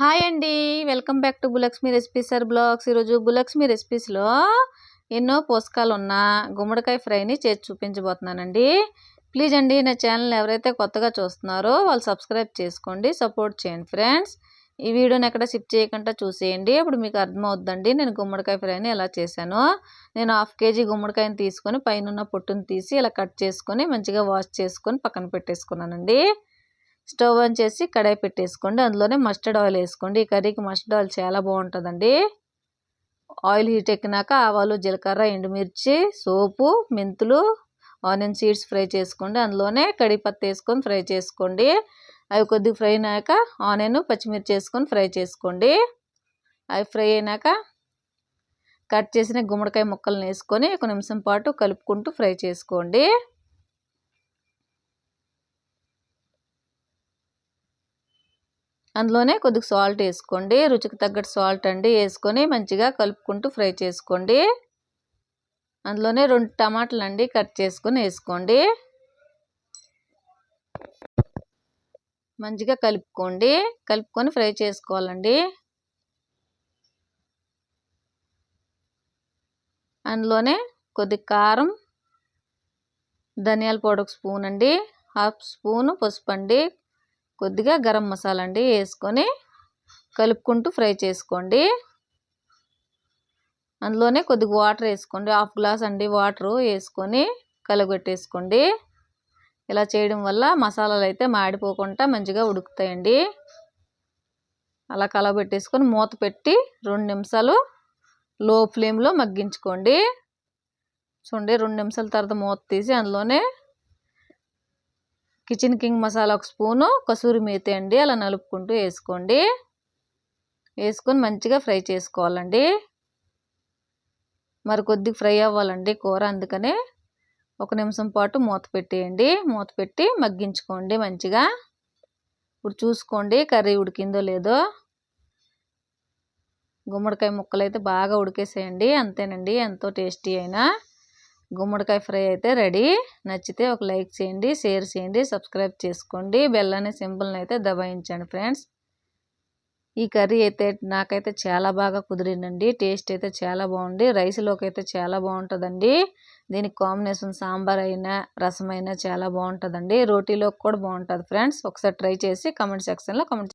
Hi అండి. Welcome back to Bulakshmi recipes sir blogs. ఈరోజు బులక్ష్మి రెసిపీస్లో ఎన్నో పోషకాలు ఉన్న గుమ్మడికాయ ఫ్రైని చేసి చూపించబోతున్నానండి. ప్లీజ్ అండి నా ఛానల్ ఎవరైతే కొత్తగా చూస్తున్నారో వాళ్ళు సబ్స్క్రైబ్ చేసుకోండి సపోర్ట్ చేయండి ఫ్రెండ్స్. ఈ వీడియోని ఎక్కడ షిఫ్ట్ చేయకుండా చూసేయండి. అప్పుడు మీకు అర్థమవుద్దండి నేను గుమ్మడికాయ ఫ్రైని ఎలా చేశాను. నేను హాఫ్ కేజీ గుమ్మడికాయని తీసుకొని పైన పొట్టును తీసి ఇలా కట్ చేసుకొని మంచిగా వాష్ చేసుకొని పక్కన పెట్టేసుకున్నానండి. స్టవ్ ఆన్ చేసి కడాయి పెట్టేసుకోండి. అందులోనే మస్టర్డ్ ఆయిల్ వేసుకోండి. ఈ కర్రీకి మస్టర్డ్ ఆయిల్ చాలా బాగుంటుందండి. ఆయిల్ హీట్ ఎక్కినాక ఆవాలు జీలకర్ర ఎండుమిర్చి సోపు మెంతులు ఆనియన్ సీడ్స్ ఫ్రై చేసుకోండి. అందులోనే కడిపత్తి వేసుకొని ఫ్రై చేసుకోండి. అవి కొద్దిగా ఫ్రై అయినాక ఆనియన్ పచ్చిమిర్చి వేసుకొని ఫ్రై చేసుకోండి. అవి ఫ్రై అయినాక కట్ చేసిన గుమ్మడికాయ ముక్కలను వేసుకొని ఒక నిమిషం పాటు కలుపుకుంటూ ఫ్రై చేసుకోండి. అందులోనే కొద్దిగా సాల్ట్ వేసుకోండి. రుచికి తగ్గట్టు సాల్ట్ అండి వేసుకొని మంచిగా కలుపుకుంటూ ఫ్రై చేసుకోండి. అందులోనే రెండు టమాటాలు అండి కట్ చేసుకొని వేసుకోండి. మంచిగా కలుపుకోండి. కలుపుకొని ఫ్రై చేసుకోవాలండి. అందులోనే కొద్ది కారం ధనియాల పౌడర్ స్పూన్ అండి. హాఫ్ స్పూను పసుపు అండి. కొద్దిగా గరం మసాలా అండి వేసుకొని కలుపుకుంటూ ఫ్రై చేసుకోండి. అందులోనే కొద్దిగా వాటర్ వేసుకోండి. హాఫ్ గ్లాస్ అండి వాటర్ వేసుకొని కలగొట్టేసుకోండి. ఇలా చేయడం వల్ల మసాలాలు అయితే మాడిపోకుండా మంచిగా ఉడుకుతాయండి. అలా కలబెట్టేసుకొని మూత పెట్టి రెండు నిమిషాలు లో ఫ్లేమ్లో మగ్గించుకోండి. చూడండి రెండు నిమిషాల తర్వాత మూత తీసి అందులోనే కిచెన్ కింగ్ మసాలా ఒక స్పూను కసూరి మేతి అండి అలా నలుపుకుంటూ వేసుకోండి. వేసుకొని మంచిగా ఫ్రై చేసుకోవాలండి. మరి కొద్దిగా ఫ్రై అవ్వాలండి కూర అందుకనే ఒక నిమిషం పాటు మూత పెట్టేయండి. మూత పెట్టి మగ్గించుకోండి మంచిగా. ఇప్పుడు చూసుకోండి కర్రీ ఉడికిందో లేదో. గుమ్మడికాయ ముక్కలు అయితే బాగా ఉడికేసేయండి అంతేనండి ఎంతో టేస్టీ అయినా. గుమ్మడికాయ ఫ్రై అయితే రెడీ. నచ్చితే ఒక లైక్ చేయండి షేర్ చేయండి సబ్స్క్రైబ్ చేసుకోండి. బెల్ అనే సింబల్ని అయితే దబాయించండి ఫ్రెండ్స్. ఈ కర్రీ అయితే నాకైతే చాలా బాగా కుదిరిందండి. టేస్ట్ అయితే చాలా బాగుంది. రైస్లోకి అయితే చాలా బాగుంటుందండి. దీనికి కాంబినేషన్ సాంబార్ అయినా రసం అయినా చాలా బాగుంటుందండి. రోటీలోకి కూడా బాగుంటుంది ఫ్రెండ్స్. ఒకసారి ట్రై చేసి కమెంట్ సెక్షన్లో కమెంట్